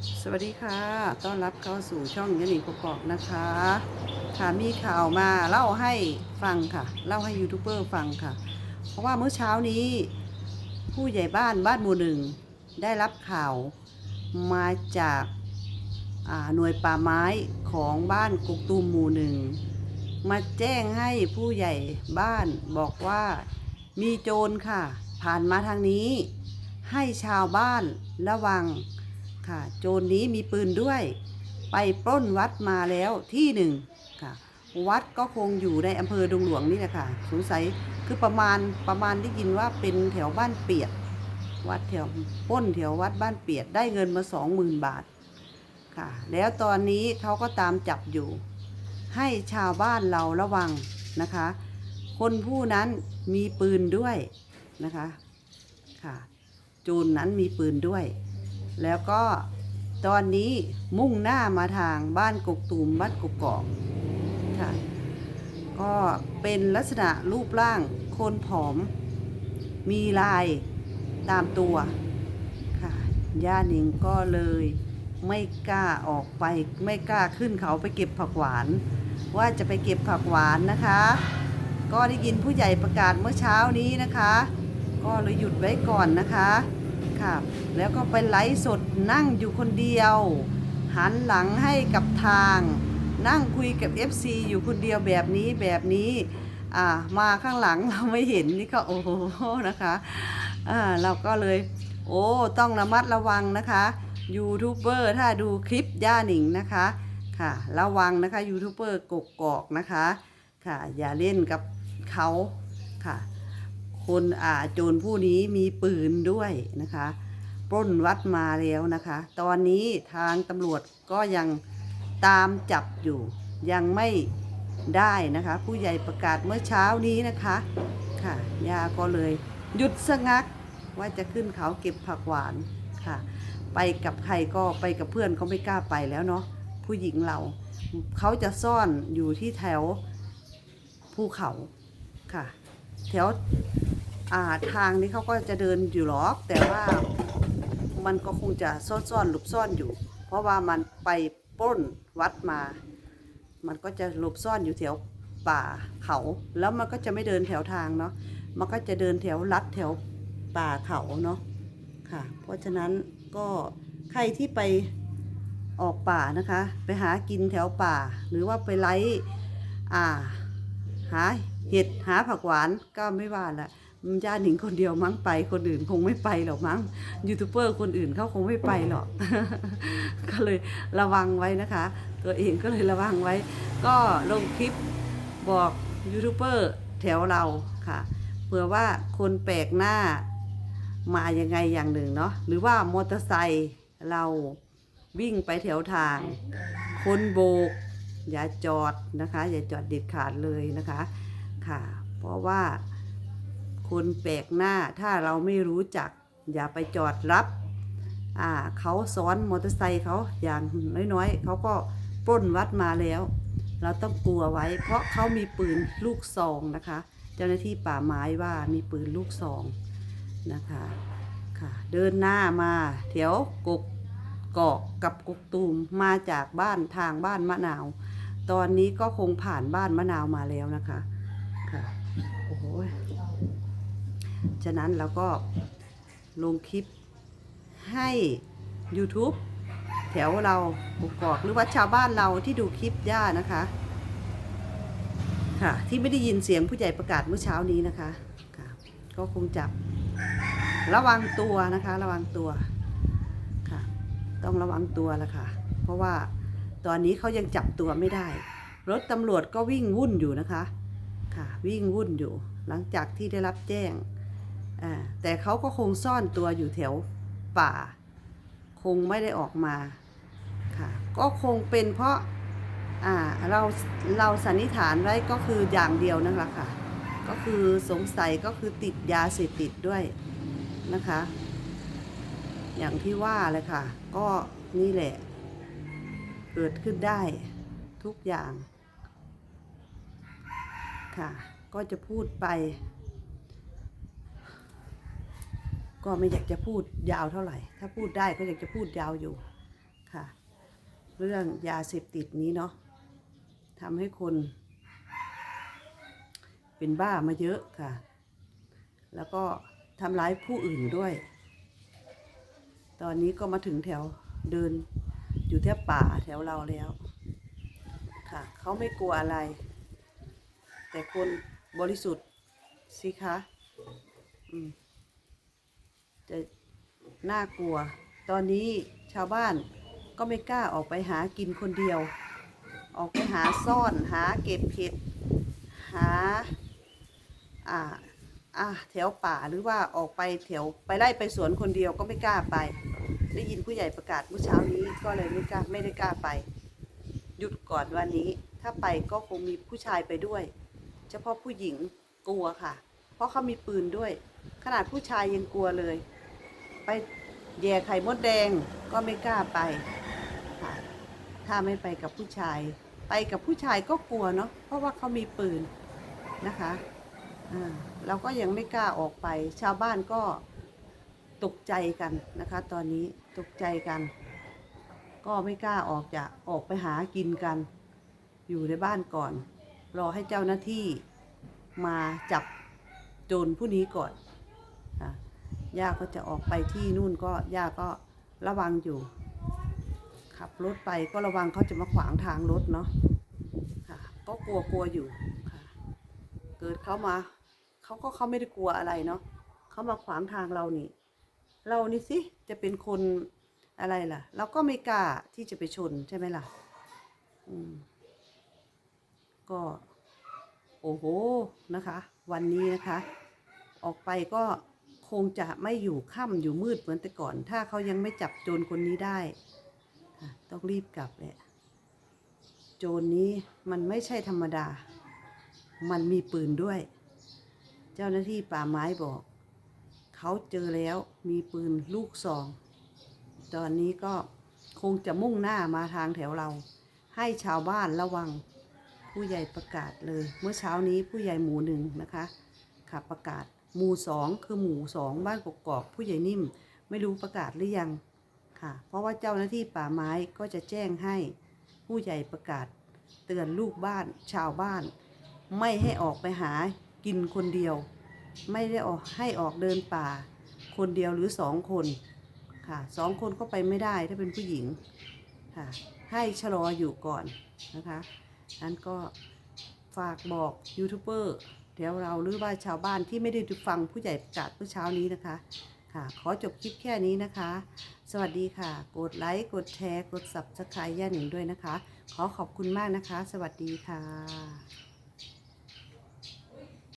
สวัสดีค่ะ ต้อนรับเข้าสู่ช่องยานิงกกอกนะคะ ค่ะมีข่าวมาเล่าให้ฟังค่ะ เล่าให้ยูทูบเบอร์ฟังค่ะ เพราะว่าเมื่อเช้านี้ ผู้ใหญ่บ้านบ้านหมู่หนึ่งได้รับข่าวมาจากาหน่วยป่าไม้ของบ้านกุกตูมหมู่หนึ่งมาแจ้งให้ผู้ใหญ่บ้านบอกว่ามีโจรค่ะ ผ่านมาทางนี้ ให้ชาวบ้านระวัง ค่ะ โจรนี้มีปืนด้วย ไปปล้นวัดมาแล้วที่หนึ่งค่ะ วัดก็คงอยู่ในอำเภอดงหลวงนี่แหละค่ะสงสัยคือประมาณประมาณได้ยินว่าเป็นแถวบ้านเปียด วัดแถวปล้นแถววัดบ้านเปียดได้เงินมาสองหมื่นบาทค่ะ แล้วตอนนี้เขาก็ตามจับอยู่ ให้ชาวบ้านเราระวังนะคะ คนผู้นั้นมีปืนด้วยนะคะค่ะ โจรนั้นมีปืนด้วย แล้วก็ตอนนี้มุ่งหน้ามาทางบ้านกกตูมบ้านกกอกค่ะก็เป็นลักษณะรูปร่างคนผอม มีลายตามตัวค่ะย่าหนิงก็เลยไม่กล้าออกไปไม่กล้าขึ้นเขาไปเก็บผักหวาน ว่าจะไปเก็บผักหวานนะคะ ก็ได้ยินผู้ใหญ่ประกาศเมื่อเช้านี้นะคะ ก็เลยหยุดไว้ก่อนนะคะ ค่ะ แล้วก็ไปไลฟ์สดนั่งอยู่คนเดียว หันหลังให้กับทาง นั่งคุยกับ FC อยู่คนเดียวแบบนี้แบบนี้อ่ามาข้างหลังเราไม่เห็นนี่ก็โอ้โหนะคะอ่าเราก็เลย โอ้ต้องระมัดระวังนะคะยูทูบเบอร์ถ้าดูคลิปย่าหนิงนะคะค่ะระวังนะคะยูทูบเบอร์กกอกนะคะค่ะอย่าเล่นกับเขาค่ะ คนอ่าโจรผู้นี้มีปืนด้วยนะคะปล้นวัดมาแล้วนะคะ ตอนนี้ทางตำรวจก็ยังตามจับอยู่ยังไม่ได้นะคะ ผู้ใหญ่ประกาศเมื่อเช้านี้นะคะค่ะยาก็เลยหยุดสงักว่าจะขึ้นเขาเก็บผักหวานค่ะ ไปกับใครก็ไปกับเพื่อนก็ไม่กล้าไปแล้วเนาะผู้หญิงเราเขาจะซ่อนอยู่ที่แถวภูเขาค่ะ แถว ทางนี้เขาก็จะเดินอยู่หรอก แต่ว่ามันก็คงจะซ่อนซ่อนๆหลบซ่อนอยู่ เพราะว่ามันไปปล้นวัดมา มันก็จะหลบซ่อนอยู่แถวป่าเขา แล้วมันก็จะไม่เดินแถวทางเนาะมันก็จะเดินแถวลัดแถวป่าเขาเนาะค่ะ เพราะฉะนั้นก็ใครที่ไปออกป่านะคะ ไปหากินแถวป่า หรือว่าไปไล่อ่าหาเห็ดหาผักหวานก็ไม่ว่าละ ญาติหนิงคนเดียวมั้งไปคนอื่นคงไม่ไปหรอกมั้งยูทูบเบอร์คนอื่นเขาคงไม่ไปหรอก ก็เลยระวังไว้นะคะ ตัวเองก็เลยระวังไว้ ก็ลงคลิปบอกยูทูบเบอร์แถวเราค่ะเผื่อว่าคนแปลกหน้ามายังไงอย่างหนึ่งเนาะหรือว่ามอเตอร์ไซค์เราวิ่งไปแถวทาง คนโบก อย่าจอดนะคะ อย่าจอดเด็ดขาดเลยนะคะค่ะ เพราะว่า คนแปลกหน้าถ้าเราไม่รู้จัก อย่าไปจอดรับอ่าเขาซ้อนมอเตอร์ไซค์เขาอย่างน้อยๆเขาก็ปล้นวัดมาแล้ว เราต้องกลัวไว้ เพราะเขามีปืนลูกซองนะคะ เจ้าหน้าที่ป่าไม้ว่ามีปืนลูกซองนะคะค่ะเดินหน้ามาแถวกกเกาะกับกกตูมมาจากบ้านทางบ้านมะนาว ตอนนี้ก็คงผ่านบ้านมะนาวมาแล้วนะคะค่ะโอ้โห ฉะนั้นเราก็ลงคลิปให้ YouTube แถวเราบกกอกหรือว่าชาวบ้านเราที่ดูคลิปย่านะคะ ค่ะ ที่ไม่ได้ยินเสียงผู้ใหญ่ประกาศเมื่อเช้านี้นะคะค่ะก็คงจับ ระวังตัวนะคะ ระวังตัวค่ะ ต้องระวังตัวละค่ะ เพราะว่าตอนนี้เขายังจับตัวไม่ได้ รถตำรวจก็วิ่งวุ่นอยู่นะคะ ค่ะ วิ่งวุ่นอยู่ หลังจากที่ได้รับแจ้ง แต่เขาก็คงซ่อนตัวอยู่แถวป่า คงไม่ได้ออกมาค่ะก็คงเป็นเพราะาเราเราสันนิษฐานไว้ก็คืออย่างเดียวนั่นแหละค่ะ ก็คือสงสัยก็คือติดยาเสพติดด้วยนะคะ อย่างที่ว่าเลยค่ะ ก็นี่แหละ เกิดขึ้นได้ทุกอย่างค่ะ ก็จะพูดไป ก็ไม่อยากจะพูดยาวเท่าไหร่ ถ้าพูดได้ก็อยากจะพูดยาวอยู่ค่ะ เรื่องยาเสพติดนี้เนาะทำให้คน เป็นบ้ามาเยอะค่ะ แล้วก็ทำร้ายผู้อื่นด้วย ตอนนี้ก็มาถึงแถวเดินอยู่แถวป่าแถวเราแล้ว ค่ะ เขาไม่กลัวอะไร แต่คนบริสุทธิ์สิคะ อืม จะน่ากลัว ตอนนี้ชาวบ้านก็ไม่กล้าออกไปหากินคนเดียว ออกไปหาซ่อนหาเก็บเห็ดหาอ่าอ่าแถวป่าหรือว่าออกไปแถวไปไล่ไปสวนคนเดียวก็ไม่กล้าไป ได้ยินผู้ใหญ่ประกาศเมื่อเช้านี้ก็เลยไม่กล้าไม่ได้กล้าไป หยุดก่อนวันนี้ ถ้าไปก็คงมีผู้ชายไปด้วย เฉพาะผู้หญิงกลัวค่ะ เพราะเขามีปืนด้วย ขนาดผู้ชายยังกลัวเลย ไปแย่ไข่มดแดงก็ไม่กล้าไปค่ะถ้าไม่ไปกับผู้ชาย ไปกับผู้ชายก็กลัวเนาะเพราะว่าเขามีปืนนะคะอ่าเราก็ยังไม่กล้าออกไป ชาวบ้านก็ตกใจกันนะคะ ตอนนี้ตกใจกัน ก็ไม่กล้าออกจะออกไปหากินกัน อยู่ในบ้านก่อน รอให้เจ้าหน้าที่มาจับโจรผู้นี้ก่อน ย่าก็จะออกไปที่นู่นก็ย่าก็ระวังอยู่ ขับรถไปก็ระวังเขาจะมาขวางทางรถเนาะค่ะก็กลัวกลัวอยู่ค่ะเกิดเขามาเขาก็เขาไม่ได้กลัวอะไรเนาะเขามาขวางทางเรานี่ เรานี่สิจะเป็นคนอะไรล่ะ เราก็ไม่กล้าที่จะไปชนใช่ไหมล่ะ อืม ก็ โอ้โหนะคะ วันนี้นะคะ ออกไปก็ คงจะไม่อยู่ค่ำอยู่มืดเหมือนแต่ก่อน ถ้าเขายังไม่จับโจรคนนี้ได้ ต้องรีบกลับแหละโจรนี้มันไม่ใช่ธรรมดา มันมีปืนด้วย เจ้าหน้าที่ป่าไม้บอก เขาเจอแล้วมีปืนลูกซอง ตอนนี้ก็คงจะมุ่งหน้ามาทางแถวเรา ให้ชาวบ้านระวัง ผู้ใหญ่ประกาศเลย เมื่อเช้านี้ผู้ใหญ่หมู่หนึ่งนะคะค่ะประกาศ หมู่สองคือหมู่สองบ้านกกอกผู้ใหญ่นิ่ม ไม่รู้ประกาศหรือยังค่ะ เพราะว่าเจ้าหน้าที่ป่าไม้ก็จะแจ้งให้ผู้ใหญ่ประกาศ เตือนลูกบ้านชาวบ้าน ไม่ให้ออกไปหากินคนเดียว ไม่ได้ออกให้ออกเดินป่า คนเดียวหรือสองคนค่ะสองคนก็ไปไม่ได้ถ้าเป็นผู้หญิงค่ะ ให้ชะลออยู่ก่อนนะคะนั้นก็ฝากบอกยูทูบเบอร์ ดี๋ยวเราหรือว่าชาวบ้านที่ไม่ได้ฟังผู้ใหญ่ประกาศเมื่อเช้านี้นะคะค่ะ ขอจบคลิปแค่นี้นะคะ สวัสดีค่ะ กดไลค์ กดแชร์ กด subscribe ย่าหนึ่งด้วยนะคะ ขอขอบคุณมากนะคะ สวัสดีค่ะ